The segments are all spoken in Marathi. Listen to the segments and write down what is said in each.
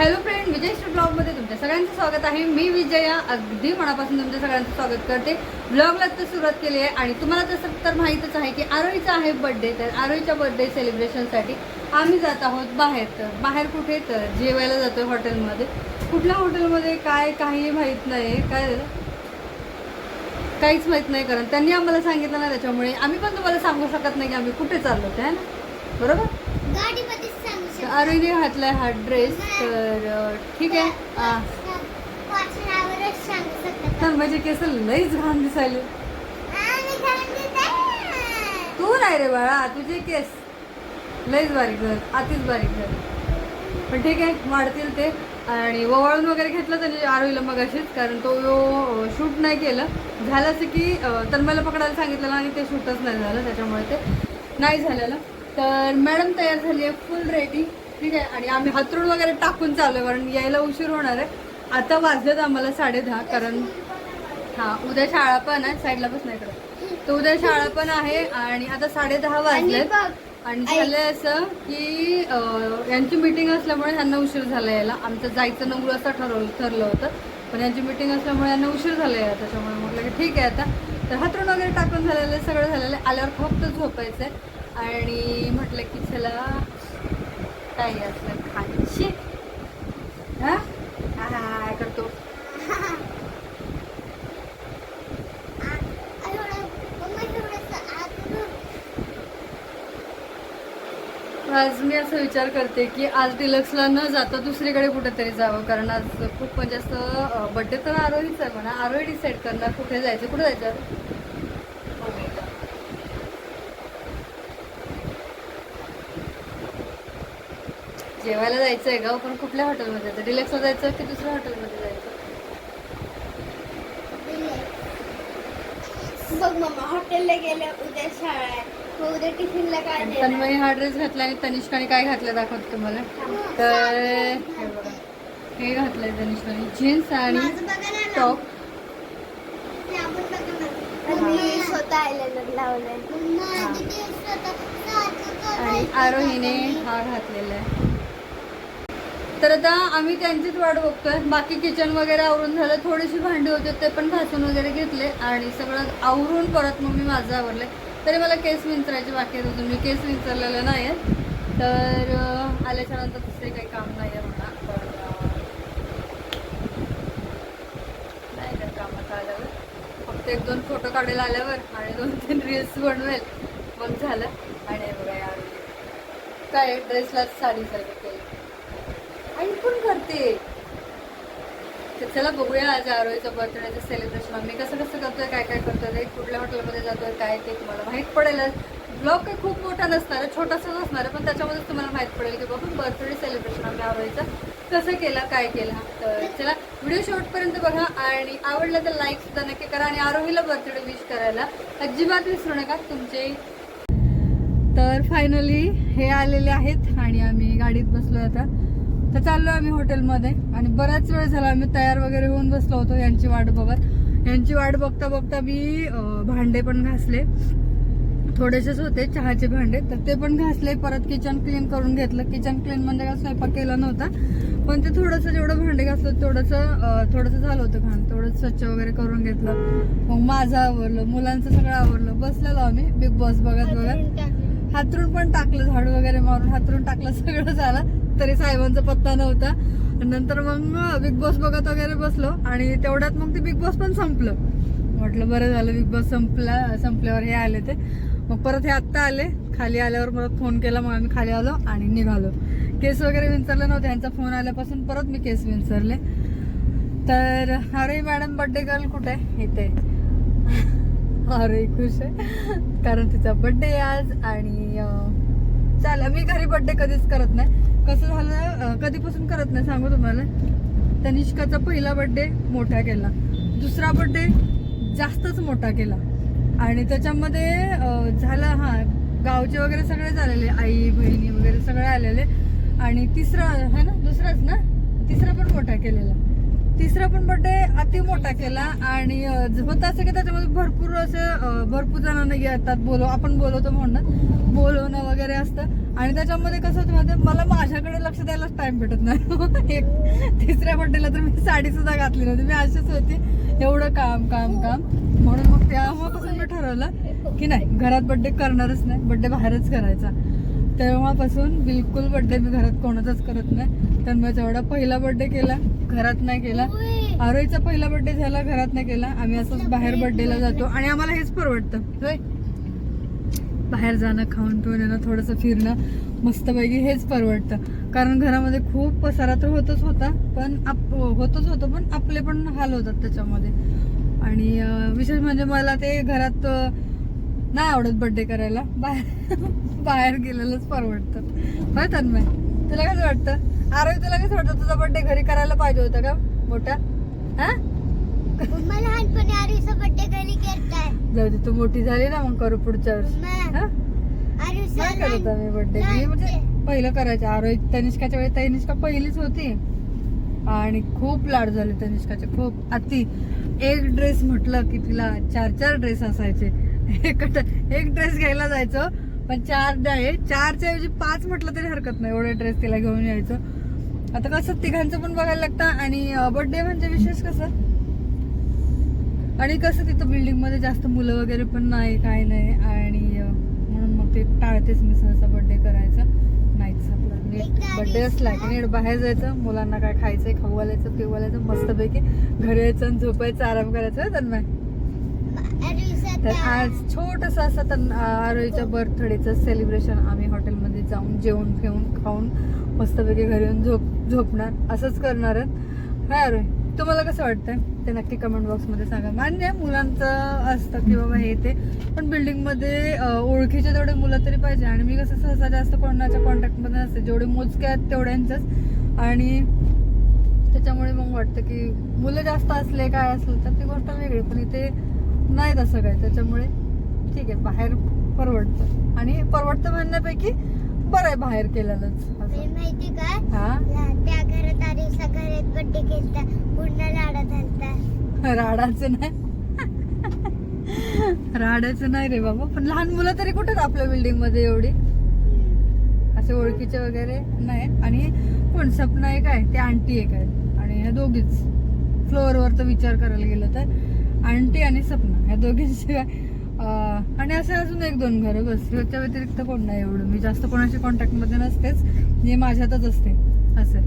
हॅलो फ्रेंड विजय श्री ब्लॉगमध्ये तुमच्या सगळ्यांचं स्वागत आहे. मी विजया अगदी मनापासून तुमच्या सगळ्यांचं स्वागत करते. ब्लॉगला तर सुरुवात केली आहे आणि तुम्हाला तसं तर माहीतच आहे की आरोहीचा आहे बड्डे तर आरोहीच्या बड्डे सेलिब्रेशनसाठी आम्ही जात आहोत बाहेर. तर बाहेर कुठे? तर जेवायला जातो हॉटेलमध्ये कुठल्या हॉटेलमध्ये काय काही माहीत नाही काय? काहीच माहीत नाही कारण त्यांनी आम्हाला सांगितलं ना त्याच्यामुळे आम्ही पण तुम्हाला सांगू शकत नाही की आम्ही कुठे चाललो ते ना? बरोबर? गाडीमध्येच तर शकतो. घातला घातलाय हा ड्रेस तर ठीक आहे. तर माझे केस लईच घाण दिसायले. तू नाही रे बाळा तुझे केस. लईच बारीक झाले आतीच बारीक झाले. पण ठीक आहे वाढतील ते. आणि ववाळून वगैरे घेतलं तर म्हणजे आरोहीला मग अशीच कारण तो शूट नाही केलं. झालं असं की तन्माला पकडायला सांगितलेलं आणि ते शूटच नाही झालं त्याच्यामुळे ते नाही झालेलं. तर मॅडम तयार झाली आहे फुल रेडी ठीक आहे? आणि आम्ही हातरूण वगैरे टाकून चालू आहे कारण यायला उशीर होणार आहे. आता वाजलेत आम्हाला साडे दहा कारण हा उद्या शाळा पण आहे साईडला बस नाही करत. तर उद्या शाळा पण आहे आणि आता साडे दहा वाजलेत. आणि झालंय असं की यांची मीटिंग असल्यामुळे ह्यांना उशीर झाला यायला. आमचं जायचं नऊ वाजता ठरवलं ठरलं होतं. पण यांची मीटिंग असल्यामुळे यांना उशीर झाला आहे त्याच्यामुळे म्हटलं की ठीक आहे आता. तर हातरून वगैरे टाकून झालेलं आहे सगळं झालेलं आहे. आल्यावर फक्त झोपायचं आहे आणि म्हटलं की चला काही असलं खायची. हा? हा, करतो. आज मी असं विचार करते की आज डिलक्सला न जाता दुसरीकडे कुठेतरी जावं कारण आज खूप म्हणजे असं बड्डे तर आरोहीच आहे म्हणा. आरोही डिसाईड करणार कुठे जायचं कुठे जायचं? जेवायला जायचं आहे का पण कुठल्या हॉटेलमध्ये? जायचं डिलक्सला जायचं की दुसऱ्या हॉटेलमध्ये जायचं? बघ मम्मा हॉटेलला उद्या शाळा आहे. उद्या टिफिनला काय? तन्मयी हा ड्रेस घातला आणि तनिष्काने काय घातलं दाखवतो तुम्हाला? तर हे बघा. हे घातलंय तनिष्काने. जीन्स आणि टॉप. आणि आरोहीने हा घातलेला आहे. तर आता आम्ही त्यांचीच वाट बघतोय. बाकी किचन वगैरे आवरून झालं. थोडीशी भांडी होते ते पण घासून वगैरे घेतले आणि सगळं आवरून परत मग मी माझं आवरले. तरी मला केस विंचरायचे बाकी आहेत अजून. मी केस विंचरलेलं नाही आहेत तर आल्याच्यानंतर दुसरे काही काम नाही आहे म्हणा. पण नाही काय कामात आल्यावर. फक्त एक दोन फोटो काढेल आल्यावर आणि दोन तीन रील्स बनवेल. मग झालं. आणि बघा काय ड्रेसला साडी सारखं आई पण करते. तर चला बघूया आज आरोहीचं बर्थडेचं सेलिब्रेशन आम्ही कसं कसं करतोय काय काय करतोय कुठल्या हॉटेलमध्ये जातोय काय ते तुम्हाला माहीत पडेलच ब्लॉग काही खूप मोठा नसणार छोटासाच असणार पण त्याच्यामध्येच तुम्हाला माहीत पडेल की बाबा बर्थडे सेलिब्रेशन आम्ही आरोहीचं कसं केला काय केलं. तर चला व्हिडिओ शेवटपर्यंत बघा आणि आवडलं तर लाईक सुद्धा नक्की करा आणि आरोहीला बर्थडे विश करायला अजिबात विसरू नका तुमचे. तर फायनली हे आलेले आहेत आणि आम्ही गाडीत बसलो आता. तर चाललो आम्ही हॉटेलमध्ये आणि बराच वेळ झाला आम्ही तयार वगैरे होऊन बसलो होतो यांची वाट बघत. यांची वाट बघता बघता मी भांडे पण घासले. थोडेसेच होते चहाचे भांडे तर ते पण घासले. परत किचन क्लीन करून घेतलं. किचन क्लीन म्हणजे काय स्वयंपाक केला नव्हता. पण ते थोडंसं जेवढं भांडे घासलं थोडंसं थोडंसं झालं होतं घाण. थोडं स्वच्छ वगैरे करून घेतलं. मग माझं आवरलं मुलांचं सगळं आवरलं. बसलेलो आम्ही बिग बॉस बघत बघत. हातरून पण टाकलं झाडू वगैरे मारून हातरून टाकलं सगळं झालं. तरी साहेबांचा पत्ता नव्हता. आणि नंतर मग बिग बॉस बघत वगैरे बसलो आणि तेवढ्यात मग ते बिग बॉस पण संपलं. म्हटलं बरं झालं बिग बॉस संपला संपल्यावर हे आले ते. मग परत हे आत्ता आले. खाली आल्यावर परत फोन केला मग आम्ही खाली आलो आणि निघालो. केस वगैरे विंचरले नव्हते. यांचा फोन आल्यापासून परत मी केस विंचरले. तर अरे मॅडम बर्थडे गर्ल कुठे? आहे इथे. अरे खुश आहे. कारण तिचा बर्थडे आज आणि चाल मी घरी बर्थडे कधीच करत नाही. कसं झालं कधीपासून करत नाही सांगू तुम्हाला. तनिष्काचा पहिला बर्थडे मोठा केला. दुसरा बर्थडे जास्तच मोठा केला. आणि त्याच्यामध्ये झालं हां हा गावचे वगैरे सगळे झालेले आई बहिणी वगैरे सगळे आलेले. आणि तिसरा है ना दुसराच ना? तिसरा पण मोठा केलेला. तिसरा पण बर्थडे अति मोठा केला आणि होत असं की त्याच्यामध्ये भरपूर असं भरपूर जणांना येतात बोलव आपण बोलवतो म्हणून. बोलवणं वगैरे असतं. आणि त्याच्यामध्ये कसं होतं माहिती मला माझ्याकडे लक्ष द्यायलाच टाइम भेटत नाही. एक तिसऱ्या बड्डेला तर मी साडी सुद्धा घातली नव्हती. मी अशीच होती. एवढं काम काम काम. म्हणून मग तेव्हापासून मी ठरवलं की नाही घरात बड्डे करणारच नाही. बड्डे बाहेरच करायचा. तेव्हापासून बिलकुल बड्डे मी घरात कोणाचाच करत नाही. तर मी जेवढा पहिला बड्डे केला घरात नाही केला. आरोहीचा पहिला बर्थडे झाला घरात नाही केला. आम्ही असंच बाहेर बर्थडेला जातो. आणि आम्हाला हेच परवडतं. होय? बाहेर जाणं खाऊन पिऊन येणं थोडंसं फिरणं मस्तपैकी हेच परवडतं. कारण घरामध्ये खूप पसारा तर होतच होता पण आप होतच होतं पण आपले पण हाल होतात त्याच्यामध्ये. आणि विशेष म्हणजे मला ते घरात नाही आवडत बर्थडे करायला. बाहेर बाहेर गेलेलंच परवडतं. होय तन्मय? तुला कसं वाटतं? आरोग्य तुला कसं वाटतं तुझा बर्थडे घरी करायला पाहिजे होता का मोठा? हा? मम्मा लहानपणी आरुषचा बर्थडे घरी करताय. जाऊ दे तू मोठी झाली ना मग करू पुढच्या वर्षी. हा? नाही करत आम्ही बर्थडे मी म्हणजे पहिलं करायचं. आरोग्य तनिष्काच्या वेळी तनिष्का पहिलीच होती. आणि खूप लाड झाले तनिष्काचे खूप. अति. एक ड्रेस म्हटलं की तिला चार चार ड्रेस असायचे. एक एक ड्रेस घ्यायला जायचो पण चार नाही चारच्या ऐवजी पाच म्हटलं तरी हरकत नाही. एवढे ड्रेस तिला घेऊन यायचं. आता कसं तिघांचं पण बघायला लागतं आणि बर्थडे म्हणजे विशेष कसं? आणि कसं तिथं बिल्डिंगमध्ये जास्त मुलं वगैरे पण नाही काय नाही. आणि म्हणून मग ते टाळतेच मी सहसा बर्थडे करायचा. नाहीच आपला नीट बर्थडे असला की नीट बाहेर जायचं मुलांना काय खायचंय खाऊ घालायचं पिऊ घालायचं मस्तपैकी घरी यायचं आणि झोपायचं आराम करायचं होय तन्मय? तर आज छोटस असं तर आरोहीच्या बर्थडेचं सेलिब्रेशन आम्ही हॉटेलमध्ये जाऊन जेवण फेऊन खाऊन मस्तपैकी घरी येऊन झोप झोपणार असंच करणार आहेत. काय अरे तुम्हाला कसं वाटतंय? ते नक्की कमेंट बॉक्समध्ये सांगा. मान्य आहे, मुलांचं असतं की बाबा हे ते पण बिल्डिंगमध्ये ओळखीचे तेवढे मुलं तरी पाहिजे. आणि मी कसं सहसा जास्त कोणाच्या कॉन्टॅक्टमध्ये नसते. जेवढे मोजके आहेत तेवढ्यांचंच. आणि त्याच्यामुळे मग वाटतं की मुलं जास्त असले काय असलं तर ती गोष्ट वेगळी. पण इथे नाही तसं काय त्याच्यामुळे ठीक आहे बाहेर परवडतं. आणि परवडतं म्हणण्यापैकी बरं आहे बाहेर केलेलंच. असं. माहिती काय हा? ला- त्या घरात आरुषचा घरात बर्थडे केलता. पूर्ण लाडा झालता. राडाचं नाही. राडाचं नाही रे बाबा. पण लहान मुलं तरी कुठे आपल्या बिल्डिंगमध्ये एवढी? असे ओळखीचे वगैरे नाही. आणि कोण? सपना एक आहे ते आंटी एक आहे आणि ह्या दोघीच. फ्लोअरवर तर विचार करायला गेलं तर. आंटी आणि सपना. ह्या दोघींशिवाय आणि असे अजून एक दोन घरं बस. ह्याच्या व्यतिरिक्त कोण नाही एवढं. मी जास्त कोणाच्या कॉन्टॅक्टमध्ये नसतेच. मी माझ्यातच असते. असं.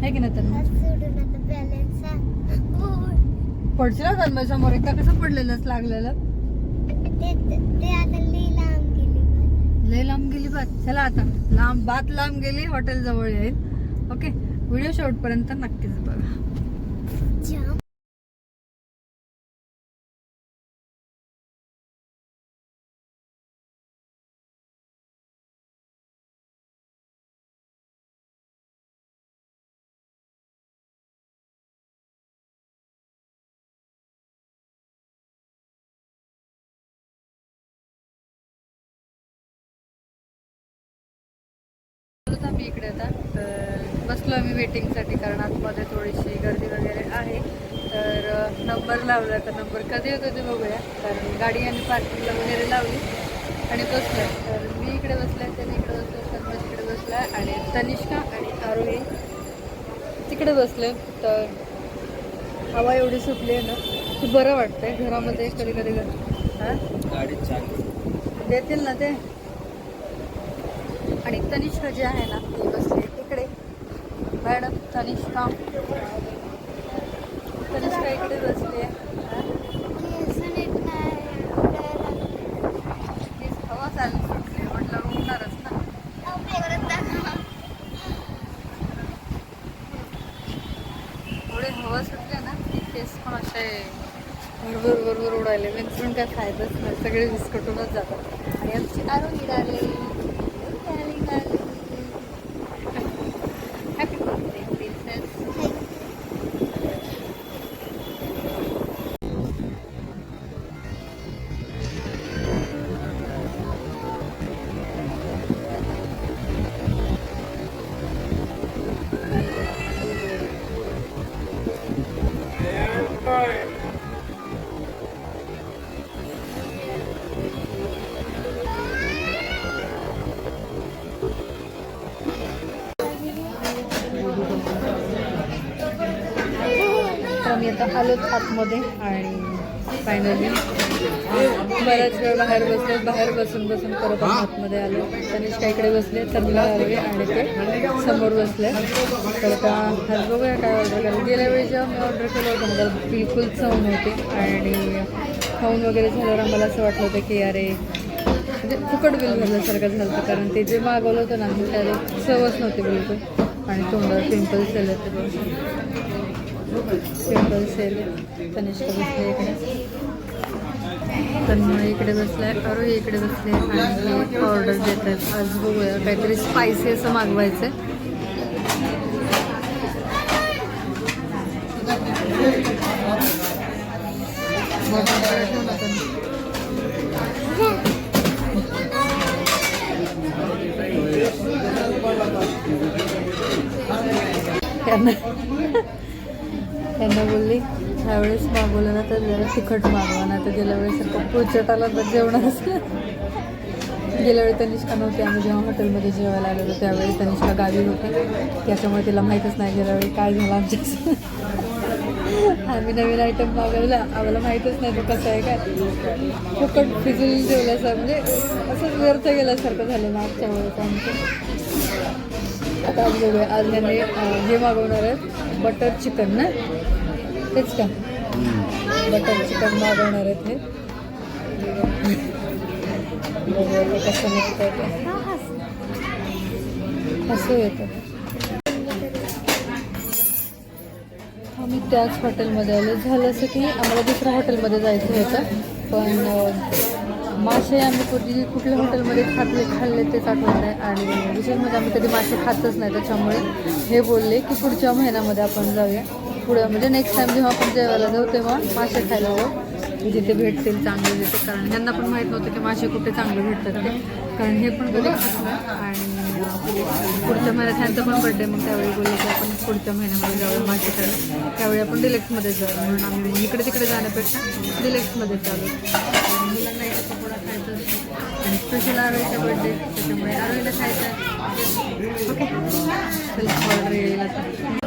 आहे की नाही तर पडशील ना तन्मय समोर? एकदा कसं पडलेलंच लागलेलं? लय लांब गेली बात. चला आता. लांब बात लांब गेली. हॉटेल जवळ येईल. ओके. व्हिडिओ शेवटपर्यंत नक्कीच बघा. आम्ही इकडे आता. तर बसलो आम्ही वेटिंगसाठी कारण आतमध्ये थोडीशी गर्दी वगैरे आहे. तर नंबर लावला तर नंबर कधी येतो ते बघूया. कारण गाडी आणि पार्किंगला वगैरे लावली आणि बसलोय. तर मी इकडे बसलाय त्याने इकडे बसलोय तन्मय तिकडे बसलाय आणि तनिष्का आणि आरोही तिकडे बसले. तर हवा एवढी सुटली आहे ना की बरं वाटतंय. घरामध्ये कधी कधी हां? देतील ना ते. आणि तनिष्क जे आहे ना ते बसले. तिकडे मॅडम तनिष्का. तनिष्का इकडे बसली आहे केस नीट नाही उडायला हीच हवा चालली सुटली म्हटलं उडणारच ना थोडे हवा सुटले ना की केस पण असे भरभर भरभर उडायले. म्हणजे विंचरून काय फायदाच नाही. सगळे विस्कटूनच जातात. आणि आमची आरोग्य डाले आता आलोच आतमध्ये आणि फायनली बऱ्याच वेळ बाहेर बसले बाहेर बसून बसून परत आतमध्ये आलो. तनिष्का इकडे बसले तन्ला आले आणि ते समोर बसले तर आता आज बघूया काय ऑर्डर करायला गेल्या वेळी जेव्हा मी ऑर्डर केलं होतं मला बिलकुल चव नव्हती आणि खाऊन वगैरे झाल्यावर आम्हाला असं वाटलं होतं की अरे म्हणजे फुकट बिल झाल्यासारखं झालं होतं. कारण ते जे मागवलं होतं ना त्याला चवच नव्हती बिलकुल. आणि तोंडावर पिंपल्स आले होते. सिंपल सेल तनिष्का बसले इकडे. तन्मय इकडे बसलाय. अरू इकडे बसले आणि ऑर्डर देत आहेत आज बघूया. काहीतरी स्पायसी असं मागवायचं आहे त्यांना त्यांना बोलली ह्यावेळेस मागवलं ना तर जरा तिखट मागवा ना तर गेल्या वेळेस पुचट आला तर जेवणारच गेल्या वेळी तनिष्का नव्हती आम्ही जेव्हा हॉटेलमध्ये जेवायला आलेलो त्यावेळी तनिष्का गावी होती. त्याच्यामुळे तिला माहीतच नाही गेल्या वेळी काय झालं आमच्या आम्ही नवीन आयटम मागवला आम्हाला माहीतच नाही तो कसं आहे काय. फुकट फिजून जेवल्यासारखं म्हणजे असंच व्यर्थ गेल्यासारखं झालं मागच्या वेळेस आमचं. आता आज बघूया आज त्यांनी हे मागवणार आहेत बटर चिकन ना? तेच का? बटर चिकन मागवणार आहेत हे. कसं निघतं असं येतं. आम्ही त्याच हॉटेलमध्ये आलो. झालं असं की आम्हाला दुसऱ्या हॉटेलमध्ये जायचं होतं. पण मासे आम्ही कधी कुठल्या हॉटेलमध्ये खाल्ले खाल्ले तेच आठवत नाही. आणि विशेष म्हणजे आम्ही कधी मासे खातच नाही त्याच्यामुळे हे बोलले की पुढच्या महिन्यामध्ये आपण जाऊया. पुढे म्हणजे नेक्स्ट टाइम जेव्हा आपण जेवायला जाऊ तेव्हा मासे खायला जाऊ. म्हणजे जिथे भेटतील चांगले तिथे कारण यांना पण माहीत नव्हतं की मासे कुठे चांगले भेटतात ते. कारण हे पण कधी आणि पुढच्या महिन्यात ह्यांचा पण बड्डे मग त्यावेळी बोलले की आपण पुढच्या महिन्यामध्ये जाऊया मासे खायला. त्यावेळी आपण डिलेक्समध्ये जाऊ. म्हणून आम्ही म्हणजे इकडे तिकडे जाण्यापेक्षा डिलेक्समध्ये जाऊ. मुलांना खायचा आणि स्पेशल आरोग्याचा बड्डे त्याच्यामुळे आरोग्याला खायचं ओके चला ऑर्डर येईल आता.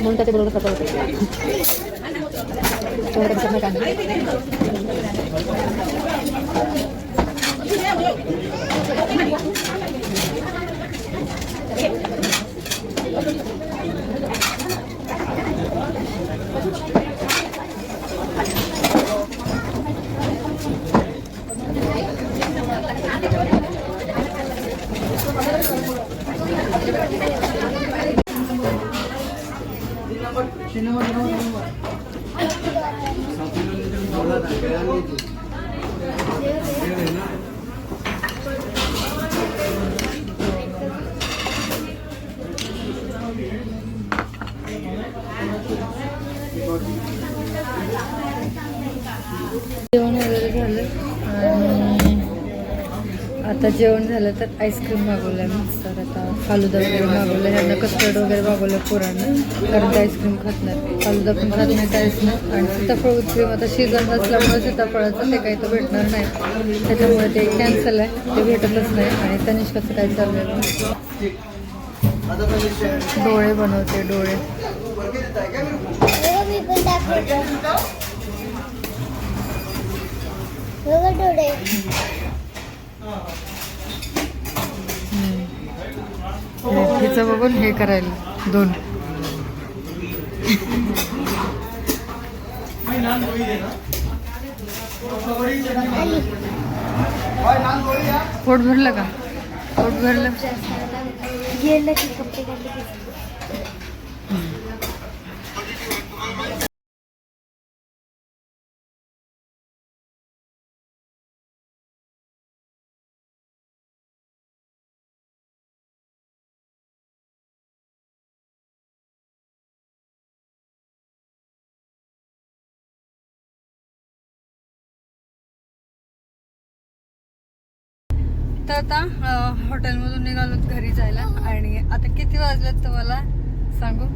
म्हणून त्याच्या बरोबर खातो तेवढं कसं नाही जेवण वगैरे झालं आणि आता जेवण झालं तर आईस्क्रीम मागवलं आहे मस्त. तर आता फालुदा वगैरे मागवलं. ह्यांना कस्टर्ड वगैरे मागवलं पोरांना. कारण ते आईस्क्रीम खात नाही फालुदा पण खात नाही काहीच नाही आणि सीताफळ उत्क्रीम आता सीझन नसल्यामुळे सीताफळाचं ते काही तर भेटणार नाही. त्याच्यामुळे ते कॅन्सल आहे. ते भेटतच नाही. आणि तनिष्काचं काय चाललं डोळे बनवते डोळे बघा मी पण दाखवतो बघा डोळे हम्म. हिचं बघून हे करायला दोन. पोट भरलं का? पोट भरलं. तर आता हॉटेलमधून निघालो घरी जायला. आणि आता किती वाजलेत तुम्हाला? सांगू?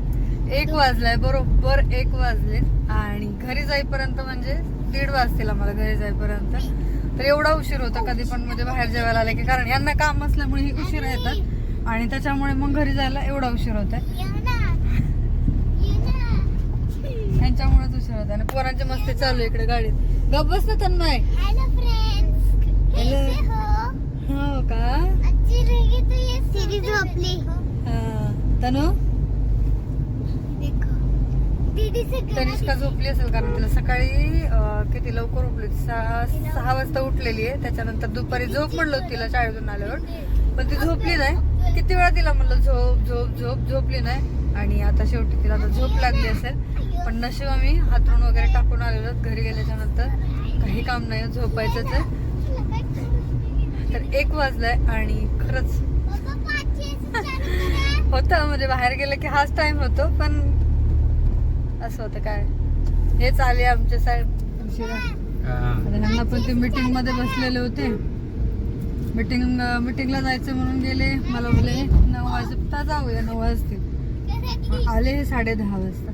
एक वाजलाय बरोबर एक वाजले आणि घरी जाईपर्यंत म्हणजे दीड वाजतील आम्हाला घरी जाईपर्यंत. तर एवढा उशीर होता कधी पण म्हणजे बाहेर जेवायला आले की कारण यांना काम असल्यामुळे ही उशीर येतात. आणि त्याच्यामुळे मग घरी जायला एवढा उशीर होत यांच्यामुळेच उशीर होत आणि पोरांची मस्ती चालू आहे इकडे गाडीत. गप बस ना तन्मय. Hello friends Hello. कैसे हो हो का? हा. तनु? देखो दीदी से तनिष्का झोपली असेल कारण तिला सकाळी किती लवकर उठली? होती. सहा सहा वाजता उठलेली आहे. त्याच्यानंतर दुपारी झोप म्हणलं तिला शाळेतून आल्यावर. पण ती झोपली नाही. किती वेळा तिला म्हणलं झोप झोप झोप झोपली नाही. आणि आता शेवटी तिला आता झोप लागली असेल. पण नशीब आम्ही हातरून वगैरे टाकून आलेलो घरी गेल्याच्यानंतर काही काम नाही झोपायचंच आहे. तर एक वाजलाय आणि खरंच होतं म्हणजे बाहेर गेलं की हाच टाइम होतो पण असं होतं काय? हेच आले आमचे साहेब उशिरा पण ते मीटिंगमध्ये बसलेले होते. मीटिंग मीटिंगला जायचं म्हणून गेले. मला बोलले नऊ वाजता जाऊया नऊ वाजतील. आले हे साडे दहा वाजता.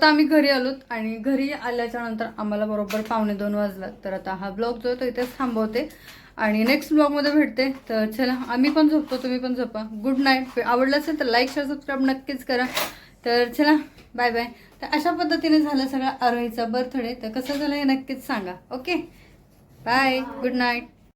आता आम्ही घरी आलोत आणि घरी आल्याच्यानंतर आम्हाला बरोबर पावणे दोन वाजला तर आता हा ब्लॉग जो आहे तो इथेच थांबवते. आणि नेक्स्ट ब्लॉगमध्ये भेटते. तर चला आम्ही पण झोपतो तुम्ही पण झोपा. गुड नाईट आवडलं असेल तर लाईक शेअर सबस्क्राईब नक्कीच करा. तर चला बाय बाय तर अशा पद्धतीने झालं सगळं आरोहीचा बर्थडे तर कसं झालं हे नक्कीच सांगा. Okay bye good night